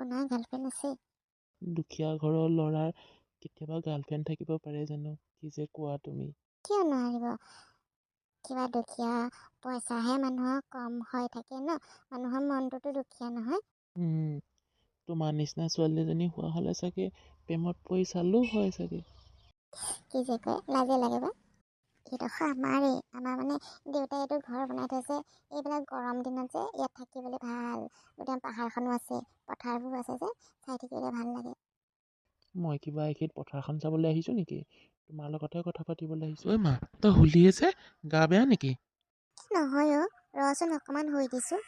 আপোনাৰ গাৰ্লফ্ৰেণ্ড আছে দুখীয়া ঘৰৰ ল'ৰাৰ কেতিয়াবা গাৰ্লফ্ৰেণ্ড থাকিব পাৰে জানো? কি যে কোৱা তুমি? কিয় নোৱাৰিব? কিবা দুখীয়া পইচাহে মানুহৰ কম হৈ থাকে ন? মানুহৰ মনটোতো দুখীয়া নহয়। তোমাৰ নিচিনা ছোৱালী এজনী হোৱা হ'লে চাগে প্ৰেমত পৰি চালো হয় চাগে। কি যে কয় লাজে লাগে বা? এইডোখৰ আমাৰেই আমাৰ মানে দেউতাই এইটো ঘৰ বনাই থৈছে। এইবিলাক গৰম দিনত যে ইয়াত থাকিবলৈ ভাল। গোটেই পাহাৰখনো আছে পথাৰবোৰ আছে যে চাই থাকিবলৈ ভাল লাগে। মই কিবা এইখিত পথাৰখন চাবলৈ আহিছো নেকি? তোমাৰ লগতহে কথা পাতিবলৈ আহিছো। ঐ মা তই শুলি আছে? গা বেয়া নেকি? নহয় অ' ৰচোন অকণমান শুই দিছোঁ।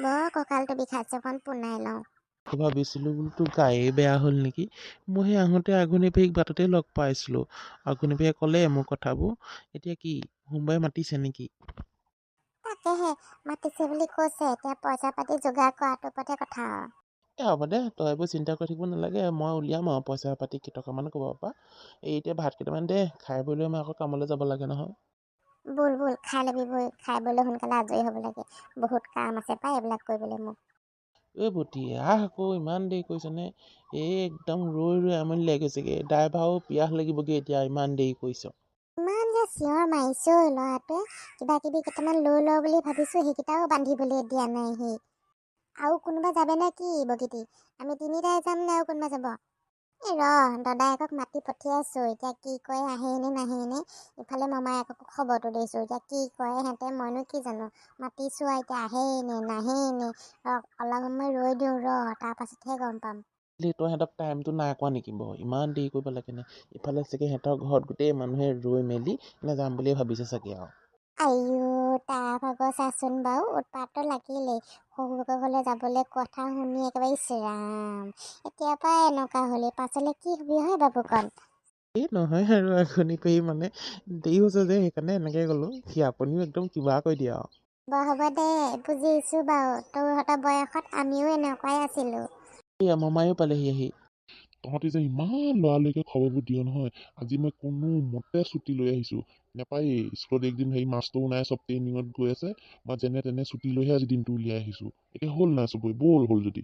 বৰ কঁকালটো বিষাইছে অকণ পোনাই লওঁ। ভাবিছিলো বোলো তোৰ গায়ে বেয়া হ'ল নেকি? মই সেই আহোঁতে আগুনি পেহীক বাটতে লগ পাইছিলো। আগুনি পেহীয়ে ক'লে মোৰ কথাবোৰ এতিয়া কি সোমবাৰে মাতিছে নেকি? তাকেহে মাতিছে বুলি কৈছে এতিয়া পইচা পাতি যোগাৰ কৰাটোৰ ওপৰতে কথা আৰু। এ হ'ব দে তই এইবোৰ চিন্তা কৰি থাকিব নালাগে মই উলিয়াম আৰু পইচা পাতি কেইটকামান ক'ৰবাৰ পৰা। এই এতিয়া ভাত কেইটামান দে খাই বৈ লৈ মই আকৌ কামলৈ যাব লাগে নহয়। ব'ল ব'ল খাই ল'বি বৈ খাই বৈ সোনকালে আজৰি হ'ব লাগে। বহুত কাম আছে পাই এইবিলাক কৰিবলৈ মোক। ঐ বটি আহ আকৌ ইমান দেৰি কৰিছনে এই একদম ৰৈ ৰৈ আমনি লাগি গৈছেগে ড্ৰাইভাৰো পিয়াহ লাগিবগৈ এতিয়া ইমান দেৰি কৰিছ। ইমান যে চিঞৰ মাৰিছে ঐ ল'ৰাটোৱে কিবা কিবি কেইটামান লৈ লওঁ বুলি ভাবিছোঁ সেইকেইটাও বান্ধিবলৈ দিয়া নাই সি। আৰু কোনোবা যাবে নে কি বগীতি আমি তিনিটাই যাম নে আৰু কোনোবা যাব? এই ৰ দাদায়েকক মাতি পঠিয়াইছোঁ। এতিয়া কি কয় আহে নে নাহে নে ইফালে মামায়েককো খবৰটো দিছোঁ। এতিয়া কি কয় সিহঁতে মইনো কি জানো? মাতিছোঁ আৰু এতিয়া আহেই নে নাহেই নে ৰ অলপ সময় ৰৈ দিওঁ ৰ তাৰপাছতহে গম পাম। তই সিহঁতক টাইমটো নাই কোৱা নেকি বাৰু? ইমান দেৰি কৰিব লাগে ইফালে চাগে সিহঁতৰ ঘৰত গোটেই মানুহে ৰৈ মেলি নাযাম বুলিয়ে ভাবিছে চাগে আৰু। আইঅ তাৰ ভাগৰ চাচোন বাৰু উৎপাতটো লাগিলেই। শহুৰকৰ ঘৰলৈ যাবলৈ কথা শুনি একেবাৰে ইছ ৰাম এতিয়াৰ পৰাই এনেকুৱা হ'লে পাছলৈ কি হ'বি হয় বাবুকণ? এই নহয় আৰু আগুনি পেহী মানে দেৰি হৈছে যে সেইকাৰণে এনেকৈ ক'লোঁ। সি আপুনিও একদম কিবা কৈ দিয়ে আৰু। হ'ব হ'ব দে বুজিছোঁ বাৰু। তোৰহঁতৰ বয়সত আমিও এনেকুৱাই আছিলোঁ। এই মামায়েও পালেহি আহি। তহঁতি যে ইমান লৰালৰিকে খবৰবোৰ দিয় নহয় আজি মই কোনো মতে ছুটি লৈ আহিছো। নেপায়েই স্কুলত এইকেইদিন হেৰি মাষ্টৰো নাই চব ট্ৰেইনিঙত গৈ আছে মই যেনে তেনে ছুটি লৈহে আজি দিনটো উলিয়াই আহিছো। এতিয়া হ'ল নাই চবৰে ব'ল হ'ল যদি।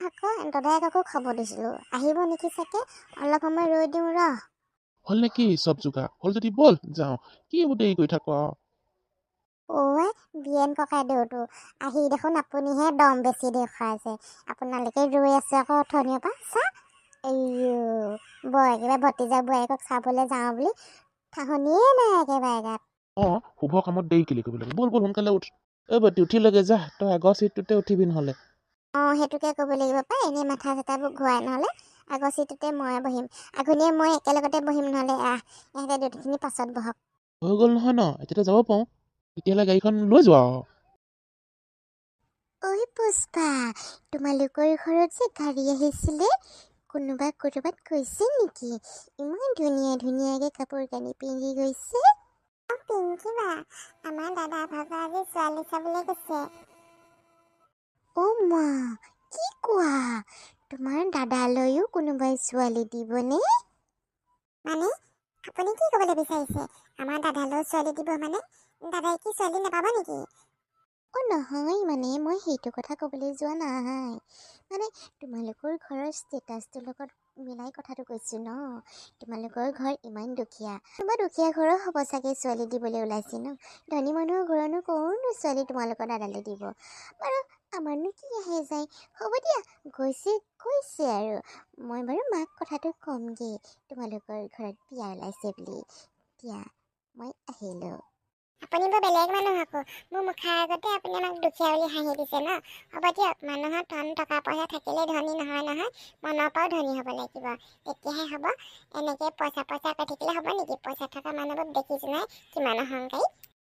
আকৌ দাদায়েককো খবৰ দিছিলোঁ আহিব নেকি চাগে? অলপ সময় ৰৈ দিওঁ ৰ। হ'ল নেকি চব যোগাৰ? হ'ল যদি ব'ল যাওঁ। কি এইবোৰ দেৰি কৰি থাকো? আৰু ঐ বিয়েন ককাইদেউতো আহি দেখোন আপুনিহে দম বেছি দেখুৱাইছে। আপোনালোকে ৰৈ আছে আকৌ অথনিৰ পৰা চা। এইও বয় একেবাৰে ভতিজা বোৱাৰীয়েকক চাবলৈ যাওঁ বুলি ঠাহনিয়ে নাই একেবাৰে গাত। অঁ শুভ কামত দেৰি কেলি কৰিব লাগে? ব'ল ব'ল সোনকালে উঠ। এই বাতি উঠিলেগে যা তই আগৰ চিটটোতে উঠিবি নহ'লে। অঁ সেইটোকে ক'ব লাগিব পাই এনেই মাথা চাথাবোৰ ঘূৰাই নহ'লে আগৰ চিটটোতে মই বহিম। আঘোণীয়ে মই একেলগতে বহিম নহ'লে আহ ইহঁতে দুটাখিনি পাছত বহক। হৈ গ'ল নহয় ন এতিয়াতো যাব পাৰোঁ। তেতিয়াহ'লে গাড়ীখন লৈ যোৱা আৰু ঐ পুষ্পা তোমালোকৰ ঘৰত যে গাড়ী আহিছিলে কোনোবা ক'ৰবাত গৈছে নেকি ইমান ধুনীয়া ধুনীয়াকৈ কাপোৰ কানি পিন্ধি গৈছে পিংকি বা আমাৰ দাদা ভাগৰ আজি ছোৱালী চাবলৈ গৈছে অ' মা কি কোৱা তোমাৰ দাদালৈও কোনোবাই ছোৱালী দিবনে মানে আপুনি কি ক'বলৈ বিচাৰিছে আমাৰ দাদালৈ ছোৱালী দিব মানে দাদাই কি ছোৱালী নাপাব নেকি অ' নহয় মানে মই সেইটো কথা ক'বলৈ যোৱা নাই মানে তোমালোকৰ ঘৰৰ ষ্টেটাছটোৰ লগত মিলাই কথাটো কৈছোঁ ন তোমালোকৰ ঘৰ ইমান দুখীয়া তোমাৰ দুখীয়া ঘৰৰ হ'ব চাগে ছোৱালী দিবলৈ ওলাইছে ন ধনী মানুহৰ ঘৰনো ক'ৰনো ছোৱালী তোমালোকৰ দাদালৈ দিব বাৰু আমাৰনো কি আহে যায় হ'ব দিয়া গৈছে গৈছে আৰু মই বাৰু মাক কথাটো ক'মগৈ তোমালোকৰ ঘৰত বিয়া ওলাইছে বুলি দিয়া মই আহিলোঁ আপুনি বৰ বেলেগ মানুহ আকৌ। মোৰ মুখাৰ আগতে আপুনি আমাক দুখীয়া বুলি হাঁহি দিছে ন? হ'ব দিয়ক মানুহৰ ধন টকা পইচা থাকিলে ধনী নহয় নহয় মনৰ পৰাও ধনী হ'ব লাগিব। তেতিয়াহে হ'ব। এনেকৈ পইচা পইচা কৈ থাকিলে হ'ব নেকি? পইচা থকা মানুহবোৰ দেখিছোঁ নহয় কিমান অহংকাৰী?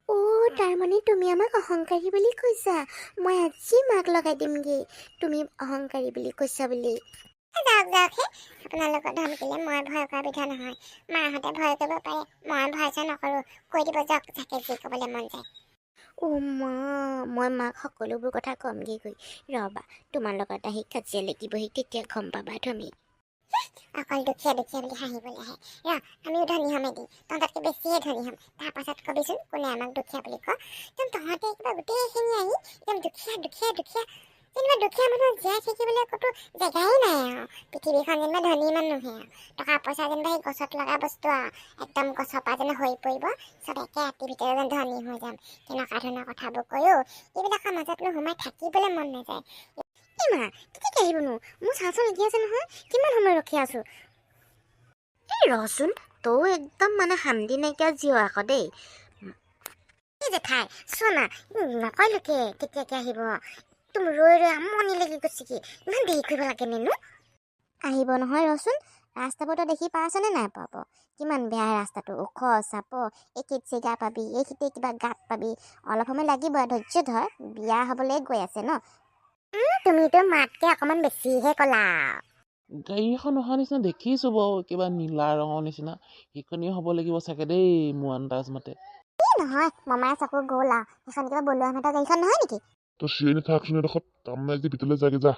অ' তাৰমানে তুমি আমাক অহংকাৰী বুলি কৈছা। মই আজি মাক লগাই দিমগৈ। তুমি অহংকাৰী বুলি কৈছা বুলি। যাওক যাওক হে। আপোনালোকৰ ধমকিলে মই ভয় কৰা বিধৰ নহয়। মাহঁতে ভয় কৰিব পাৰে। মই ভয় চয় নকৰোঁ। কৈ দিব যাওক যাকে যি ক'বলৈ মন যায়। অ' মা মই মাক সকলোবোৰ কথা ক'মগৈ গৈ। ৰ'বা তোমাৰ লগত আহি কাজিয়া লাগিবহি তেতিয়া গম পাবা তুমি। অকল দুখীয়া দুখীয়া বুলি হাঁহিবলৈ আহে। ৰ আমিও ধনী হ'ম এদিন। তহঁততকৈ বেছিহে ধনী হ'ম। তাৰপাছত কবিচোন কোনে আমাক দুখীয়া বুলি কয়? তহঁতে কিবা গোটেইখিনি আহি একদম দুখীয়া দুখীয়া দুখীয়া যেনিবা দুখীয়া মানুহ জীয়াই থাকিবলৈ ক'তো জেগাই নাই আৰু। পৃথিৱীখন যেনিবা ধনী মানুহে আৰু। টকা পইচা যেনিবা সেই গছত লগা বস্তু আৰু। একদম গছৰ পৰা যেনে হৈ পৰিব চব একে ৰাতিৰ ভিতৰতে যেন ধনী হৈ যাম। তেনেকুৱা ধৰণৰ কথাবোৰ কৈও এইবিলাকৰ মাজতনো সোমাই থাকিবলৈ মন নাযায়। এই মা কেতিয়াকে আহিবনো? মোৰ চাওঁচোন লাগি আছে নহয়। কিমান সময় ৰখি আছো? এই ৰচোন তৌ একদম মানে শান্তি নাইকিয়া জিঅ' আকৌ দেই। জেঠাই চোৱা না নকয়লোকে কেতিয়াকে আহিব। একদম ৰৈ ৰৈ আমনি লাগি গৈছে কি? ইমান দেৰি কৰিব লাগে নেনো? আহিব নহয় ৰচোন ৰাস্তাবোৰতো দেখি পাইছনে নাই পাব? কিমান বেয়া ৰাস্তাটো ওখ চাপ এইখিত চিগা পাবি এইখিতে কিবা গাঁত পাবি। অলপ সময় লাগিব ধৈৰ্য ধৰ বিয়া হ'বলৈ গৈ আছে ন? তুমিতো মাতকে অকণমান বেছিহে ক'লা। গাড়ী এখন অহা নিচিনা দেখিছোঁ বাৰু কিবা নীলা ৰঙৰ নিচিনা। সেইখনেই হ'ব লাগিব চাগে দেই মোৰ আন্দাজ মতে নহয় মমাই চকু গ'ল আৰু। সেইখন কিবা বলুৱা মাতৰ গাড়ীখন নহয় নেকি? তই চিঞৰি নাথাকচোন এডোখৰত নাই যদি ভিতৰলৈ যাগে যা।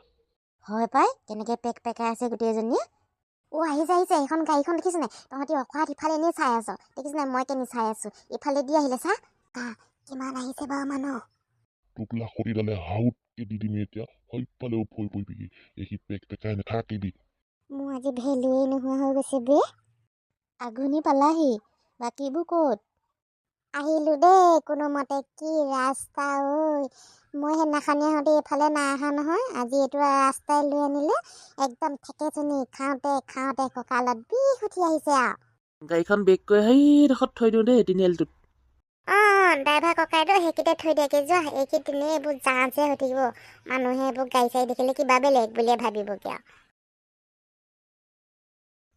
হয় পাই কেনেকে পেক পেকাই আছে গোটেইজনীয়ে অ' আহিছে আহিছে এইখন গাড়ীখন দেখিছ নাই? তহঁতি অকৰাত ইফালে এনেই চাই আছ। দেখিছ নাই মই কেনি চাই আছো। ইফালে দি আহিলে চা। কা কিমান আহিছে বাৰু মানুহ? তোক লাখতিডালে হাউতকে দি দিম এতিয়া? সৈফালে উফৰি পৰিবিগি এইসি পেক পেকাই নাথাকিবি। মোৰ আজি ভেলুৱে নোহোৱা হৈ গৈছে বে। আঘোণি পালাহি। বাকীবোৰ ক'ত? আহিলো দেই কোনোমতে কি ৰাস্তা ঐ। মই সেইদিনাখনি আহোঁতে এইফালে নাই অহা নহয় আজি এইটো ৰাস্তাই লৈ আনিলে একদম থেকেচনি খাওঁতে খাওঁতে কঁকালত বিষ উঠি আহিছে আৰু। গাড়ীখন বেক কৰি সেইডোখৰত থৈ দিওঁ দেই তিনিআলিটোত। অঁ ড্ৰাইভাৰ ককাইদেউ সেইকেইটা থৈ দিয়াকে যোৱা এইকেইদিনে এইবোৰ জাহাজে হৈ থাকিব। মানুহে এইবোৰ গাড়ী চাড়ী দেখিলে কিবা বেলেগ বুলিয়ে ভাবিবগৈ আৰু।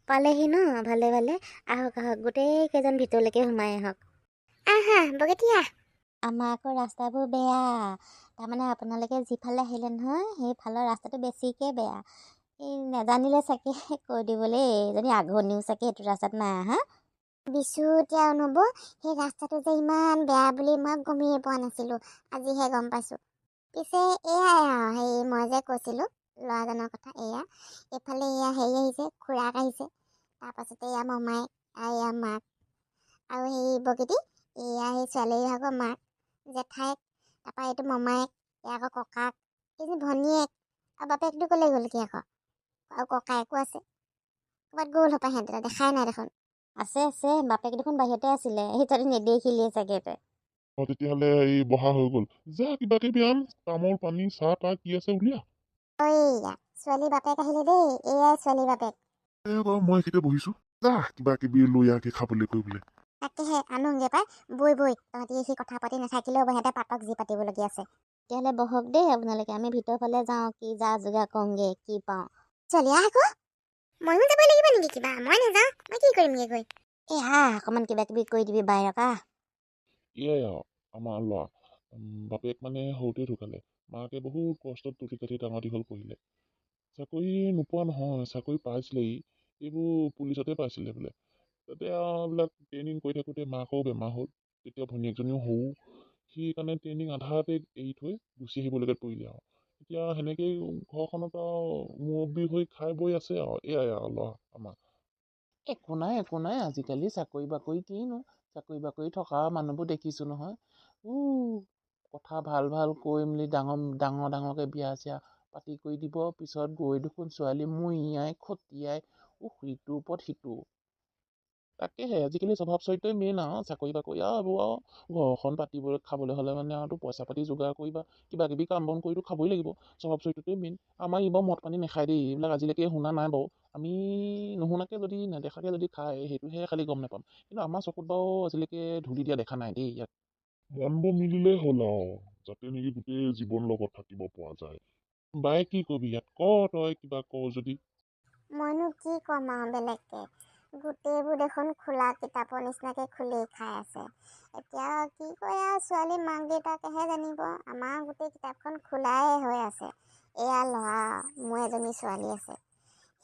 পালেহি ন ভালে ভালে। আহক আহক গোটেই কেইজন ভিতৰলৈকে সোমাই আহক। আহা বগেতিয়া আমাৰ আকৌ ৰাস্তাবোৰ বেয়া। তাৰমানে আপোনালোকে যিফালে আহিলে নহয় সেইফালৰ ৰাস্তাটো বেছিকৈ বেয়া। এই নেজানিলে চাগে কৈ দিবলৈ এইজনী আঘোণিও চাগে সেইটো ৰাস্তাত নাই আহা। বিচু এতিয়া নব সেই ৰাস্তাটো যে ইমান বেয়া বুলি মই গমেই পোৱা নাছিলোঁ আজিহে গম পাইছোঁ। পিছে এয়াই আৰু হেৰি মই যে কৈছিলোঁ ল'ৰাজনৰ কথা এয়া। এইফালে এয়া হেৰি আহিছে খুৰাক আহিছে। তাৰপাছতে এয়া মমায়েক আৰু এয়া মাক। আৰু সেই বগীতি এয়া সেই ছোৱালী ভাগৰ মাক জেঠাইক তাৰপৰা এইটো মমায়েক এয়া আকৌ ককাক এই যে ভনীয়েক আৰু বাপেকটো ক'লে গ'ল কি আকৌ? আৰু ককায়েকো আছে? ক'ৰবাত গ'ল হপায় সিহঁতে দেখাই নাই দেখোন। আছে আছে বাপেক দেখোন বাহিৰতে আছিলে সেই তহঁতি নেদেখিলিয়ে চাগে তই অ তেতিয়াহ'লে এই বহা হৈ গ'ল। যা কিবা কিবি আন তামোল পানী চাহ তাহ কি আছে উলিয়া। এইয়া ছোৱালী বাপেক আহিলে দেই এয়াই ছোৱালী বাপেক। এই বাৰু মই এইখিতে বহিছো। যা কিবা কিবি লৈ আহকে খাবলৈ কৰিবলৈ। তাকেহে আনোগে পাই বৈ বৈ তহঁতি সেই কথা পাতি নাথাকিলেও সিহঁতে পাতক যি পাতিবলগীয়া আছে। তেতিয়াহ'লে বহক দেই আপোনালোকে আমি ভিতৰ ফালে যাওঁ কি যা যোগাৰ কৰোঁগে কি পাওঁ। আহ আকৌ। ময়ো যাব লাগিব নেকি কিবা? মই নাযাওঁ মই কি কৰিমগে গৈ? এই আহ অকণমান কিবা কিবি কৰি দিবি এয়াই আৰু আমাৰ ল'ৰা। বাপেক মানে সৰুতে ঢুকালে। মাকে বহুত কষ্টত তুলি কাঠি ডাঙৰ দীঘল কৰিলে। চাকৰি নোপোৱা নহয় চাকৰি পাইছিলে ই এইবোৰ পুলিচতে পাইছিলে বোলে। তাতে এইবিলাক ট্ৰেইনিং কৰি থাকোঁতে মাকৰো বেমাৰ হ'ল তেতিয়া ভনীয়েকজনীও সৰু সেইকাৰণে ট্ৰেইনিং আধাতে এৰি থৈ গুচি আহিবলগীয়াত পৰিলে আৰু। এতিয়া সেনেকেই ঘৰখনত আৰু মুৰব্বী হৈ খাই বৈ আছে আৰু এয়াই আৰু ল'ৰা আমাৰ। একো নাই একো নাই আজিকালি চাকৰি বাকৰি কিনো চাকৰি বাকৰি থকা মানুহবোৰ দেখিছোঁ নহয়। উ কথা ভাল ভাল কৈ মেলি ডাঙৰ ডাঙৰ ডাঙৰকৈ বিয়া চিয়া পাতি কৰি দিব পিছত গৈ দেখোন ছোৱালী মুইয়াই খটিয়াই উহ ইটোৰ ওপৰত সিটো। তাকেহে আজিকালি স্বভাৱ চৰিত্ৰই মেইন আৰু চাকৰি বাকৰি আৰু এইবোৰ আৰু ঘৰখন পাতিবলৈ খাবলৈ হ'লে মানে আৰু পইচা পাতি যোগাৰ কৰিবা কিবা কিবি কাম বন কৰিতো খাবই লাগিব। স্বভাৱ চৰিত্ৰটোৱে মেইন আমাৰ ই বাৰু মদ পানী নাখায় দেই এইবিলাক আজিলৈকে শুনা নাই বাৰু। আমি নুশুনাকৈ যদি নেদেখাকৈ যদি খায় সেইটোহে খালি গম নাপাম। কিন্তু আমাৰ চকুত বাৰু আজিলৈকে ধূলি দিয়া দেখা নাই দেই ইয়াক মন বোৰ মিলিলেই হ'ল আৰু যাতে নেকি গোটেই জীৱন লগত থাকিব পৰা যায়। বায়ে কি কবি ইয়াত ক তই কিবা ক যদি। মইনো কি ক'ম আৰু বেলেগকে। গোটেইবোৰ দেখোন খোলা কিতাপৰ নিচিনাকে খুলি খাই আছে। এতিয়া কি কৰে আৰু ছোৱালী মাক দেউতাকেহে জানিব আমাৰ গোটেই কিতাপখন খোলাই হৈ আছে। এয়া ল'ৰা মোৰ এজনী ছোৱালী আছে।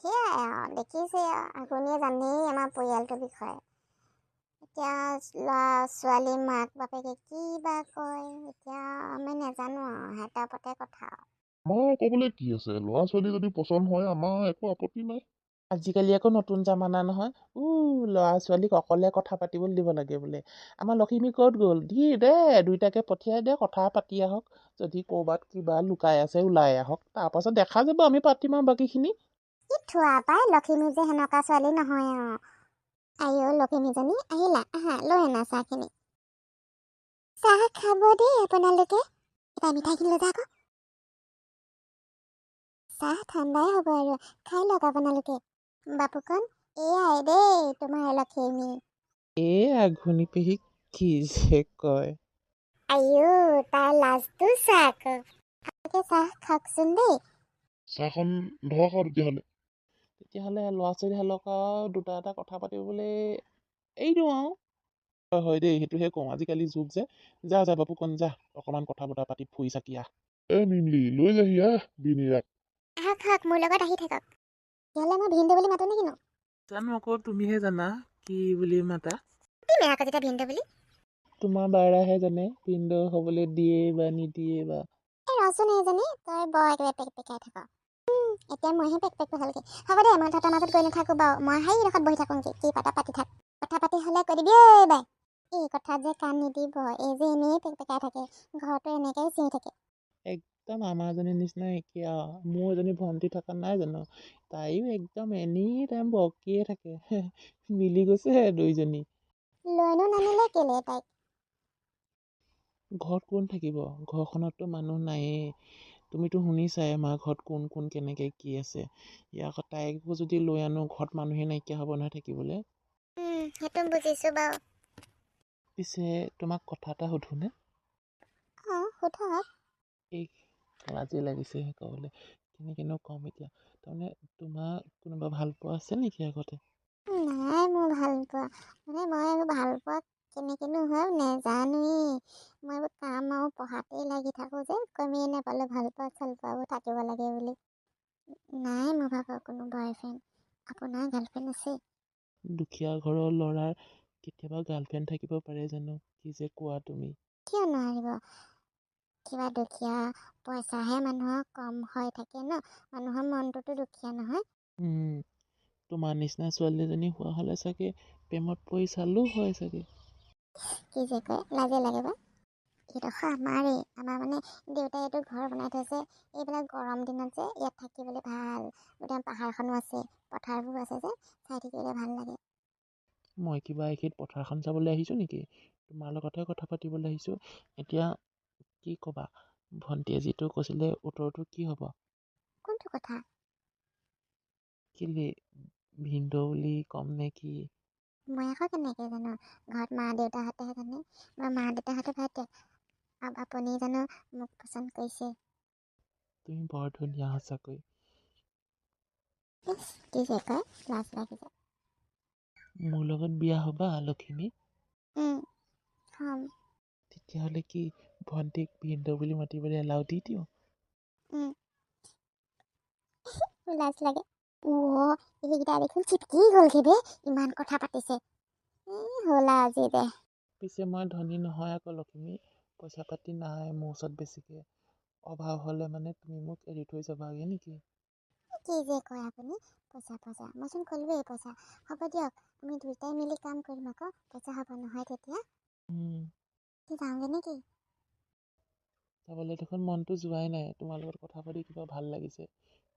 সেয়াই আৰু দেখিছে আৰু আগুনীয়ে জানেই আমাৰ পৰিয়ালটোৰ বিষয়ে। এতিয়া ল'ৰা ছোৱালী মাক বাপেকে কি বা কয় এতিয়া আমি নাজানো আৰু সিহঁতৰ ওপৰতে কথা আৰু। আমাৰ ক'বলৈ কি আছে ল'ৰা ছোৱালী যদি পচন্দ হয় আমাৰ একো আপত্তি নাই। আজিকালি আকৌ নতুন জামানা নহয়। উ ল'ৰা ছোৱালীক অকলে কথা পাতিবলৈ দিব লাগে বোলে। আমাৰ লখিমী ক'ত গ'ল? দি দে দুইটাকে পঠিয়াই দে কথা পাতি আহক। যদি ক'ৰবাত কিবা লুকাই আছে ওলাই আহক। তাৰপাছত দেখা যাব আমি পাতিম আৰু বাকীখিনি। থোৱা পাই লখিমী যে সেনেকুৱা ছোৱালী নহয় আৰু। লখিমীজনী আহিলা। আহা লৈ আনা চাহখিনি। চাহ খাব দেই আপোনালোকে। এটা মিঠাইখিনি লৈ যা আকৌ। চাহ ঠাণ্ডাই হ'ব আৰু। খাই লওক আপোনালোকে। বাপুকণ এয়াই দেই তোমাৰ লখিমী এই আঘোণী পেহীক কি যে কয়। আইঅ তাৰ লাজটো আকৌ আপোনালোকে চাহ খাওকচোন দেই চাহখন ধৰক আৰু তেতিয়াহ'লে। তেতিয়াহ'লে ল'ৰা ছোৱালীহালক আৰু দুটা এটা কথা পাতিবলৈ এৰি দিওঁ আৰু। হয় হয় দেই সেইটোহে কওঁ। আজিকালি যুগ যে। যা যা বাপু কণ যা। অকণমান কথা বতৰা পাতি ফুৰি চাকি আহ। এ মিমলি লৈ যাহি আহ বিনিৰাক আহক আহক মোৰ লগত আহি থাকক। তেতিয়াহ'লে মই ভিন্দু বুলি মাতো নে? কিনো জানো আকৌ তুমিহে জানা কি বুলি মাতা। কি আকৌ যেতিয়া ভিন্দু বুলি? তোমাৰ বাৰাহে জানে পিণ্ড হ'বলৈ দিয়ে বা নিদিয়ে বা। এই ৰচোন এইজনী তই বৰ একেবাৰে পেক পেকাই থাক। উম, এতিয়া মইহে পেক পেক ভালকে হ'ব দে মই তহঁতৰ মাজত গৈ নাথাকোঁ বাৰু। মই সেইডোখৰত বহি থাকোঁ কি পাতা পাতি থাক। কথা পাতি হ'লে কৈ দিবি ঐ বাই। এই কথাত যে কাণ নিদিব এই যে এনেই পেক পেকাই থাকে। ঘৰতো এনেকৈ চিঞি থাকে। একদম আমাৰজনীৰ নিচিনা একেই আৰু মোৰ এজনী ভণ্টি থকা নাই জানো তাইও একদম এনি টাইম বকিয়ে থাকে মিলি গৈছে দুইজনী লৈনো নানিলে কেলে তাইক ঘৰত কোন থাকিব ঘৰখনততো মানুহ নায়েই তুমিতো শুনিছাই আমাৰ ঘৰত কোন কোন কেনেকৈ কি আছে ইয়াৰ আকৌ তাইকো যদি লৈ আনো ঘৰত মানুহে নাইকিয়া হ'ব নহয় থাকিবলৈ উম, সেইটো বুজিছোঁ বাৰু পিছে তোমাক কথা এটা সুধোনে অঁ সোধক এই লাজে লাগিছে সেই ক'বলৈ কেনেকৈনো ক'ম এতিয়া। তাৰমানে তোমাৰ কোনোবা ভাল পোৱা আছে নেকি আগতে? নাই মোৰ ভাল পোৱা। মানে মই এইবোৰ ভাল পোৱা কেনেকৈনো হয় নেজানোৱেই। মই এইবোৰ কাম আৰু পঢ়াতেই লাগি থাকোঁ যে গমেই নাপালোঁ ভাল পোৱা চাল পোৱাবোৰ থাকিব লাগে বুলি। নাই মোৰ ভাগৰ কোনো বয়ফ্ৰেণ্ড আপোনাৰ গাৰ্লফ্ৰেণ্ড আছে? দুখীয়া ঘৰৰ ল'ৰাৰ কেতিয়াবা গাৰ্লফ্ৰেণ্ড থাকিব পাৰে জানো? কি যে কোৱা তুমি? কিয় নোৱাৰিব? কিবা দুখীয়া পইচাহে মানুহৰ কম হৈ থাকে ন। মানুহৰ মনটোতো দুখীয়া নহয়। তোমাৰ নিচিনা ছোৱালী এজনী হোৱা হ'লে চাগে প্ৰেমত পৰি চালো হয় চাগে। কি যে কয় লাজে লাগে বা। এইডোখৰ আমাৰেই আমাৰ মানে দেউতাই এইটো ঘৰ বনাই থৈছে। এইবিলাক গৰম দিনত যে ইয়াত থাকিবলৈ ভাল। গোটেই পাহাৰখনো আছে পথাৰবোৰ আছে যে চাই থাকিবলৈ ভাল লাগে। মই কিবা এইখিনিত পথাৰখন চাবলৈ আহিছোঁ নেকি? তোমাৰ লগতহে কথা পাতিবলৈ আহিছোঁ। এতিয়া কি ক'বা? ভণ্টিয়ে যিটো কৈছিলে উত্তৰটো কি হ'ব? কোনটো কথা? কেলে ভিনদেউ বুলি ক'ম নে কি? মই আকৌ কেনেকৈ জানো? ঘৰত মা দেউতাহঁতেহে জানে? বা মা দেউতাহঁতে ভাইটি আপ- আপুনি জানো মোক পচন্দ কৰিছে? তুমি বৰ ধুনীয়া সঁচাকৈ। ইছ, কি যে কয় লাজ লাগিছে মোৰ লগত বিয়া হ'বা লখিমী? উম, হ'ম। তেতিয়াহ'লে কি ভণ্টিক ভিনদেউ বুলি মাতিবলৈ এলাও দি দিওঁ লাজ লাগে অ' এইকেইটা দেখোন চিপকি গ'লগে বে ইমান কথা পাতিছে এই হ'ল আজি দে পিছে মই ধনী নহয় আকৌ লখিমী পইচা পাতি নাই মোৰ ওচৰত বেছিকৈ অভাৱ হ'লে মানে তুমি মোক এৰি থৈ যাবাগৈ নেকি কি যে কয় আপুনি পইচা পইচা মইচোন ক'লোৱেই পইচা হ'ব দিয়ক আমি দুয়োটাই মিলি কাম কৰিম আকৌ পইচা হ'ব নহয় তেতিয়া কি যাওঁগে নেকি যাবলৈ দেখোন মনটো যোৱাই নাই। তোমাৰ লগত কথা পাতি কিবা ভাল লাগিছে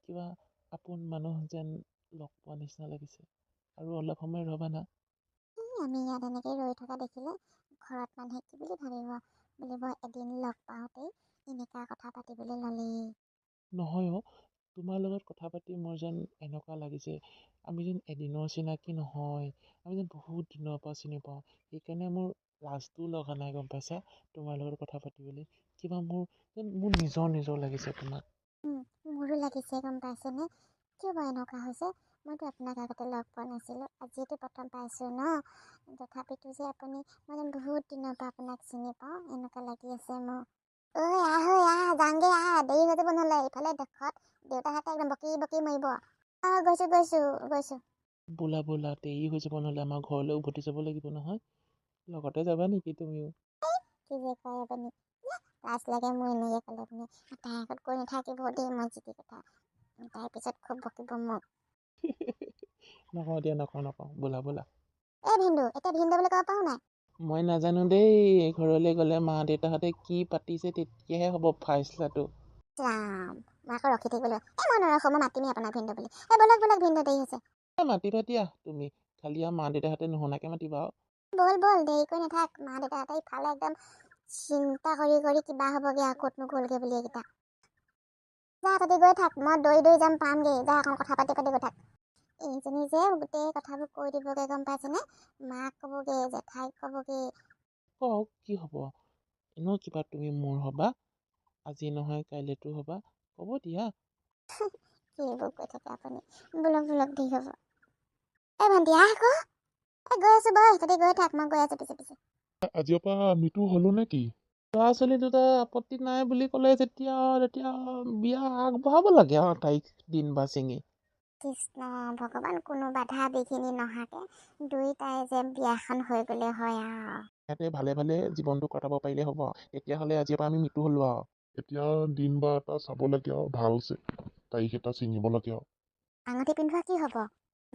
কিবা আপোন মানুহ যেন লগ পোৱা নিচিনা লাগিছে। আৰু অলপ সময় ৰ'বা না। আমি ইয়াত এনেকৈ ৰৈ থকা দেখিলে ঘৰত মানুহে কি বুলি ভাবিব বুলিব এদিন লগ পাওঁতেই এনেকুৱা কথা পাতিবলৈ ল'লেই নহয় অ' তোমাৰ লগত কথা পাতি মোৰ যেন এনেকুৱা লাগিছে। আমি যেন এদিনৰ চিনাকি নহয় আমি যেন বহুত দিনৰ পৰা চিনি পাওঁ। সেইকাৰণে মোৰ লাজটোও লগা নাই গম পাইছা? তোমাৰ লগত কথা পাতিবলৈ। কিবা মোৰ মোৰ নিজৰ নিজৰ লাগিছে তোমাক মোৰো লাগিছে গম পাইছেনে? কিয় বাৰু এনেকুৱা হৈছে? মইতো আপোনাক আগতে লগ পোৱা নাছিলোঁ আজিয়েতো প্ৰথম পাইছোঁ ন? তথাপিতো যে আপুনি মই যেন বহুত দিনৰ পৰা আপোনাক চিনি পাওঁ এনেকুৱা লাগি আছে মোৰ। ঐ আহ ঐ আহ যাওঁগে আহ দেৰি হৈ যাব নহ'লে ইফালে দেশত দেউতাহঁতে একদম বকি বকি মৰিব। অঁ গৈছোঁ গৈছোঁ গৈছোঁ। বোলা বোলা দেৰি হৈ যাব নহ'লে আমাৰ ঘৰলৈ উভতি যাব লাগিব নহয়। লগতে যাবা নেকি তুমিও? কি যে কয় আপুনি? লাজ লাগে মোৰ এনেকৈ ক'লে আপুনি তাইৰ আগত কৈ নাথাকিব দেই মই যি কথা। তাইৰ পিছত খুব বকিব মোক নকওঁ দিয়া নকওঁ নকওঁ ব'লা ব'লা। এ ভিন্দু এতিয়া ভিন্দু বুলি ক'ব পাৰো নাই? মই নাজানো দেই ঘৰলৈ গ'লে মা দেউতাহঁতে কি পাতিছে তেতিয়াহে হ'ব ফাইচলাটো। ৰাম মই আকৌ ৰখি থাকিবলৈ এই মই নৰখোঁ মই মাতিমেই আপোনাক ভিন্দু বুলি। এই বলক বলক ভিন্দু দেৰি হৈছে। এ মাতিবা দিয়া তুমি খালি আৰু মা দেউতাহঁতে নুশুনাকৈ মাতিবা আৰু বল বল দেৰি কৰি নাথাক মা দেউতাহঁতে ইফালে একদম চিন্তা কৰি কৰি কিবা হ'বগৈ আৰু ক'তনো গ'লগৈ বুলি এইকেইটা। যা তহঁতি গৈ থাক মই দৌৰি দৌৰি যাম পামগৈ। যা অকণ কথা পাতি পাতি গৈ থাক। এইজনী যে গোটেই কথাবোৰ কৈ দিবগৈ গম পাইছেনে? মাক ক'বগৈ জেঠাইক ক'বগৈ। কওক কি হ'ব? এনেও কিবা তুমি মোৰ হ'বা? আজি নহয় কাইলৈতো হ'বা। ক'ব দিয়া। কিবোৰ কৈ থাকে আপুনি? বোলক বোলক দি হ'ব। এই ভণ্টি আহ আকৌ। এই গৈ আছোঁ বৈ তহঁতি গৈ থাক মই গৈ আছোঁ পিছে পিছে। আজিৰ পৰা মৃত্যু হ'লো নে কি ল'ৰা ছোৱালী দুটা আপত্তি নাই বুলি ক'লে যেতিয়া তেতিয়া বিয়া আগবঢ়াব লাগে আৰু তাৰিখ দিন বা ছিঙি কৃষ্ণ ভগৱান কোনো বাধা বিঘিনি নহাকে দুইটাই যে বিয়াখন হৈ গ'লে হয় আৰু। ইয়াতে ভালে ভালে জীৱনটো কটাব পাৰিলে হ'ব তেতিয়াহ'লে আজিৰ পৰা আমি মৃত্যু হ'লো আৰু। এতিয়া দিন বাৰ এটা চাব লাগে আৰু ভালছে তাৰিখ এটা ছিঙিব লাগে আৰু। আঙুঠি পিন্ধোৱা কি হ'ব?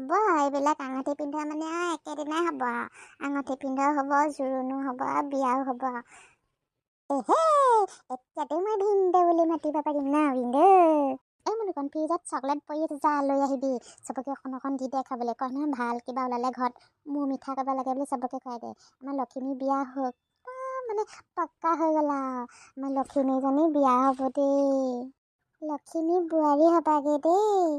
হ'ব এইবিলাক আঙুঠি পিন্ধোৱা মানে আৰু একেদিনাই হ'ব আৰু। আঙুঠি পিন্ধোৱাও হ'ব জোৰোণো হ'ব আৰু বিয়াও হ'ব। আৰু এহে এতিয়াতো মই ভিন্দে বুলি মাতিব পাৰিম না ভিন্দে এই দোকান ফ্ৰিজত চকলেট পৰি আছে যা লৈ আহিবি। চবকে অকণ অকণ দি দে খাবলৈ। কয় নহয় ভাল কিবা ওলালে ঘৰত মোৰ মিঠা কৰিব লাগে বুলি চবকে খুৱাই দে। আমাৰ লখিমী বিয়া একদম মানে পাক্কা হৈ গ'ল আৰু। আমাৰ লখিমীজনী বিয়া হ'ব দেই। লখিমী বোৱাৰী হ'বাগে দেই।